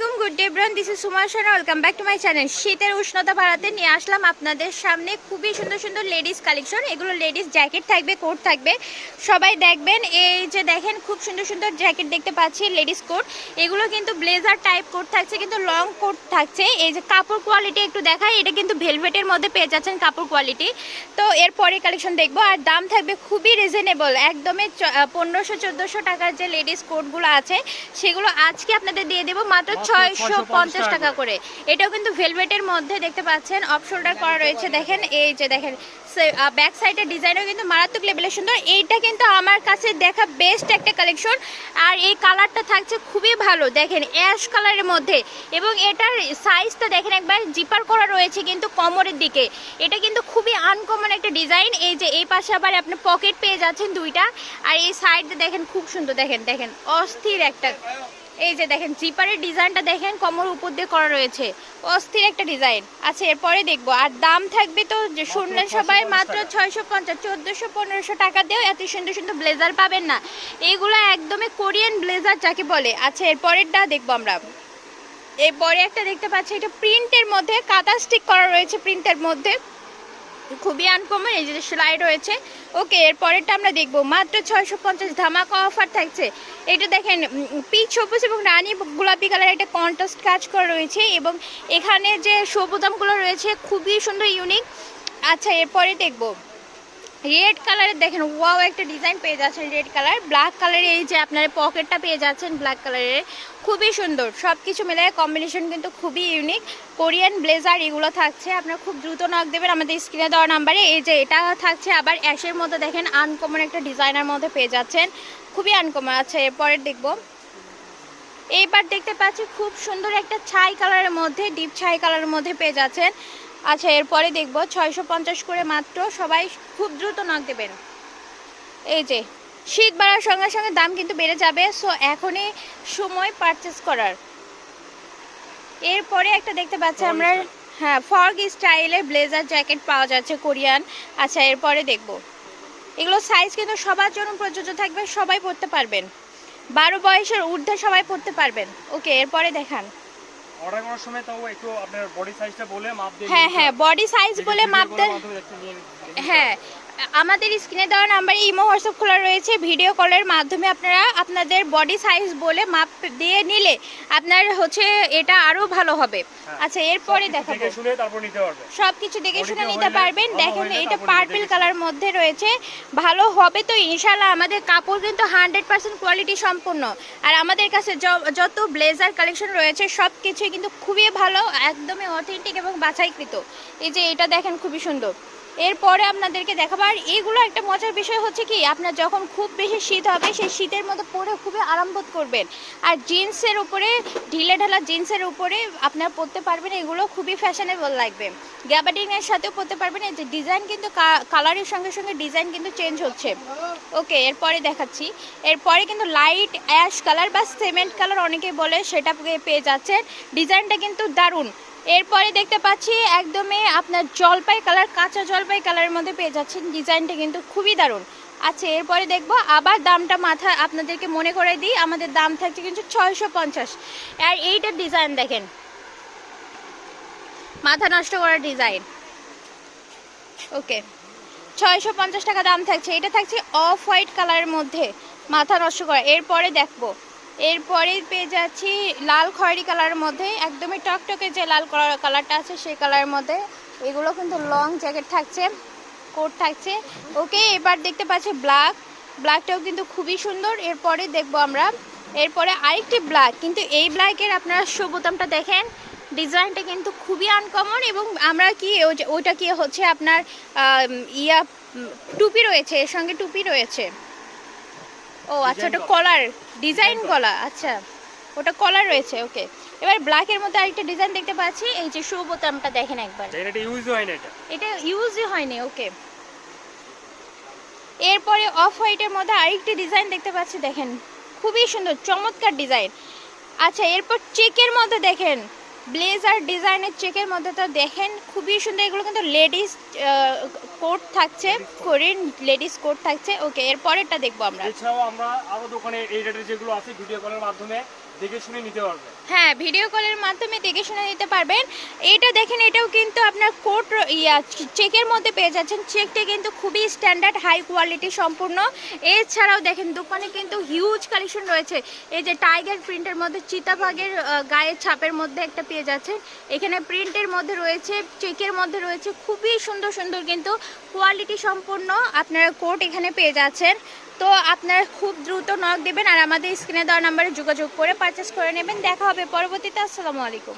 আলাইকুম good day ব্রন this is Suma Sona welcome back to my channel শীতের উষ্ণতা বাড়াতে নিয়ে আসলাম আপনাদের সামনে খুবই সুন্দর সুন্দর লেডিস কালেকশন এগুলো লেডিস জ্যাকেট থাকবে কোট থাকবে। সবাই দেখবেন, এই যে দেখেন, খুব সুন্দর সুন্দর জ্যাকেট দেখতে পাচ্ছি লেডিস কোট এগুলো কিন্তু ব্লেজার টাইপ কোট থাকছে, কিন্তু লং কোট থাকছে। এই যে কাপড় কোয়ালিটি একটু দেখাই, এটা কিন্তু ভেলভেটের মধ্যে পেয়ে যাচ্ছেন কাপড় কোয়ালিটি তো এরপরে কালেকশন দেখব, আর দাম থাকবে খুবই রিজনেবল একদমই পনেরোশো, চোদ্দোশো টাকার যে লেডিস কোটগুলো আছে, সেগুলো আজকে আপনাদের দিয়ে দেবো। মাত্র ছয়শো পঞ্চাশ টাকা করে। এটাও কিন্তু ভেলভেটের মধ্যে দেখতে পাচ্ছেন। অফ শোল্ডার করা রয়েছে, দেখেন, এই যে দেখেন ব্যাক সাইডের ডিজাইনও কিন্তু মারাত্মক লেভেলের সুন্দর। এইটা কিন্তু আমার কাছে দেখা বেস্ট একটা কালেকশন আর এই কালারটা থাকছে খুবই ভালো, দেখেন অ্যাশ কালারের মধ্যে। এবং এটার সাইজটা দেখেন একবার জিপার করা রয়েছে কিন্তু কোমরের দিকে। এটা কিন্তু খুবই আনকমন একটা ডিজাইন এই যে এই পাশে আবার আপনি পকেট পেয়ে যাচ্ছেন দুইটা। আর এই সাইডে দেখেন, খুব সুন্দর, দেখেন দেখেন, অস্থির একটা এই যে দেখেন জিপারের ডিজাইনটা দেখেন কমর উপর দিয়ে করা রয়েছে। অস্থির একটা ডিজাইন আচ্ছা এরপরে দেখব। আর দাম থাকবে তো যে শুনলেন সবাই মাত্র ছয়শো পঞ্চাশ চোদ্দোশো পনেরোশো টাকা দিয়েও এত সুন্দর সুন্দর ব্লেজার পাবেন না। এইগুলো একদমই কোরিয়ান ব্লেজার যাকে বলে। আচ্ছা এরপরেরটা দেখব আমরা। এরপরে একটা দেখতে পাচ্ছি এটা প্রিন্টের মধ্যে কাদা স্টিক করা রয়েছে প্রিন্টের মধ্যে। খুবই আনকমন এই যে সেলাই রয়েছে। ওকে এর পরেরটা আমরা দেখব। মাত্র ছয়শো পঞ্চাশ ধামাকা অফার থাকছে। এটা দেখেন পিচ সবুজ এবং রানী গোলাপি কালার একটা কন্ট্রাস্ট কাজ করা রয়েছে এবং এখানে যে সবুদামগুলো রয়েছে, খুবই সুন্দর ইউনিক আচ্ছা এরপরে দেখব। রেড কালারের দেখেন, ওয়াও একটা ডিজাইন পেয়ে যাচ্ছেন রেড কালার। ব্ল্যাক কালারের এই যে আপনার পকেটটা পেয়ে যাচ্ছেন ব্ল্যাক কালারের। খুবই সুন্দর সব কিছু মিলে কম্বিনেশন কিন্তু খুবই ইউনিক কোরিয়ান ব্লেজার এগুলো থাকছে, আপনারা খুব দ্রুত নক দেবেন আমাদের স্ক্রিনে দেওয়া নাম্বারে এই যে এটা থাকছে আবার অ্যাশের মধ্যে দেখেন আনকমন একটা ডিজাইনার মধ্যে পেয়ে যাচ্ছেন। খুবই আনকমন আচ্ছা এরপরের দেখব। এইবার দেখতে পাচ্ছি খুব সুন্দর একটা ছাই কালারের মধ্যে ডিপ ছাই কালারের মধ্যে পেয়ে যাচ্ছেন। আচ্ছা এরপরে দেখব ছয়শো পঞ্চাশ করে মাত্র সবাই খুব দ্রুত নক দেবেন। এই যে শীত বাড়ার সঙ্গে সঙ্গে দাম কিন্তু বেড়ে যাবে সো এখনই সময় পারচেস করার। এরপরে একটা দেখতে পাচ্ছি আমরা হ্যাঁ ফর্গ স্টাইলের ব্লেজার জ্যাকেট পাওয়া যাচ্ছে কোরিয়ান। আচ্ছা এরপরে দেখব। এগুলো সাইজ কিন্তু সবার জন্য প্রযোজ্য থাকবে সবাই পড়তে পারবেন। বারো বয়সের ঊর্ধ্বে সবাই পড়তে পারবেন। ওকে এরপরে দেখান। অর্ডার করার সময় তাও একটু আপনার বডি সাইজটা বলে মাপ দিয়ে হ্যাঁ হ্যাঁ বডি সাইজ বলে মাপ দেন। হ্যাঁ আমাদের স্ক্রিনে দেওয়া নাম্বারে ইমো হোয়াটসঅ্যাপ খোলা রয়েছে। ভিডিও কলের মাধ্যমে আপনারা আপনাদের বডি সাইজ বলে মাপ দিয়ে নিলে আপনার হচ্ছে এটা আরও ভালো হবে। হ্যাঁ। আচ্ছা এরপরে দেখাবো। সব কিছু দেখে শুনে নিতে পারবেন। দেখেন এটা পার্পল কালার মধ্যে রয়েছে। ভালো হবে তো ইনশাল্লাহ আমাদের কাপড় কিন্তু হান্ড্রেড পার্সেন্ট কোয়ালিটি সম্পূর্ণ। আর আমাদের কাছে যত ব্লেজার কালেকশন রয়েছে সব কিছুই কিন্তু খুবই ভালো একদমই অথেন্টিক এবং বাছাইকৃত। এই যে এটা দেখেন খুবই সুন্দর। এরপরে আপনাদেরকে দেখাবো। আর এইগুলো একটা মজার বিষয় হচ্ছে কি, আপনার যখন খুব বেশি শীত হবে, সেই শীতের মধ্যে পরে খুবই আরাম বোধ করবেন। আর জিন্সের উপরে, ঢিলে ঢালা জিন্সের উপরে আপনারা পরতে পারবেন, এগুলো খুবই ফ্যাশনেবল লাগবে। গ্যাবার্ডিংয়ের সাথেও পরতে পারবেন, এই যে ডিজাইন কিন্তু কালারের সঙ্গে সঙ্গে ডিজাইন কিন্তু চেঞ্জ হচ্ছে। ওকে এরপরে দেখাচ্ছি। এরপরে কিন্তু লাইট অ্যাশ কালার বা সিমেন্ট কালার অনেকে বলে, সেটা পেয়ে যাচ্ছেন। ডিজাইনটা কিন্তু দারুণ। এরপরে দেখতে পাচ্ছি একদমই আপনার জলপাই কালার, কাঁচা জলপাই কালারের মধ্যে পেয়ে যাচ্ছেন। ডিজাইনটা কিন্তু খুবই দারুণ। আচ্ছা এরপরে দেখব আবার দামটা মাথা আপনাদেরকে মনে করে দিই। আমাদের দাম থাকছে কিন্তু ছয়শো পঞ্চাশ। আর এইটার ডিজাইন দেখেন। মাথা নষ্ট করার ডিজাইন। ওকে। ছয়শো পঞ্চাশ টাকা দাম থাকছে। এটা থাকছে অফ হোয়াইট কালারের মধ্যে মাথা নষ্ট করা। এরপরে দেখব এরপরে পেয়ে যাচ্ছি লাল খয়েরি কালারের মধ্যে, একদমই টকটকে যে লাল কালারটা আছে সেই কালারের মধ্যে। এগুলো কিন্তু লং জ্যাকেট থাকছে কোট থাকছে। ওকে, এবার দেখতে পাচ্ছি ব্ল্যাক ব্ল্যাকটাও কিন্তু খুবই সুন্দর। এরপরে দেখব আমরা। এরপরে আরেকটি ব্ল্যাক কিন্তু এই ব্ল্যাকের আপনারা সবুতামটা দেখেন, ডিজাইনটা কিন্তু খুবই আনকমন এবং আমরা কি ওইটা কি হচ্ছে আপনার ইয়া টুপি রয়েছে, এর সঙ্গে টুপি রয়েছে। ও আচ্ছা ওটা কলার ডিজাইন কলা আচ্ছা। ওটা কলার রয়েছে ওকে এবার ব্ল্যাকের মধ্যে আরেকটা ডিজাইন দেখতে পাচ্ছি এই যে শু বোতামটা দেখেন একবার। এটা ইউজ হয় না এটা? এটা ইউজই হয়নি ওকে এরপরে অফ হোয়াইটের মধ্যে আরেকটি ডিজাইন দেখতে পাচ্ছি দেখেন। খুবই সুন্দর চমৎকার ডিজাইন আচ্ছা এরপর চেকের মধ্যে দেখেন। ব্লেজার ডিজাইনের চেকের মধ্যে তো দেখেন খুবই সুন্দর এগুলো কিন্তু লেডিস কোট থাকছে কোরিয়ান লেডিস কোট থাকছে। ওকে এরপরেরটা দেখব আমরা। এছাড়াও আমরা আরও দোকানে এই রেটের যেগুলো আছে ভিডিও কলের মাধ্যমে দেখে শুনে নিতে পারবে। হ্যাঁ ভিডিও কলের মাধ্যমে দেখে শুনে নিতে পারবেন। এটা দেখেন এটাও কিন্তু আপনার কোট ইয়া চেকের মধ্যে পেয়ে যাচ্ছেন। চেকটা কিন্তু খুবই স্ট্যান্ডার্ড হাই কোয়ালিটি সম্পূর্ণ। এছাড়াও দেখেন দোকানে কিন্তু হিউজ কালেকশন রয়েছে। এই যে টাইগার প্রিন্টের মধ্যে চিতাবাগের আহ, গায়ের ছাপের মধ্যে একটা পেয়ে যাচ্ছেন। এখানে প্রিন্টের মধ্যে রয়েছে চেকের মধ্যে রয়েছে। খুবই সুন্দর সুন্দর কিন্তু কোয়ালিটি সম্পূর্ণ আপনারা কোট এখানে পেয়ে যাচ্ছেন। তো আপনারা খুব দ্রুত নক দেবেন আর আমাদের স্ক্রিনে দেওয়া নাম্বারে যোগাযোগ করে পারচেস করে নেবেন। দেখা হবে পরবর্তীতে আসসালামু আলাইকুম।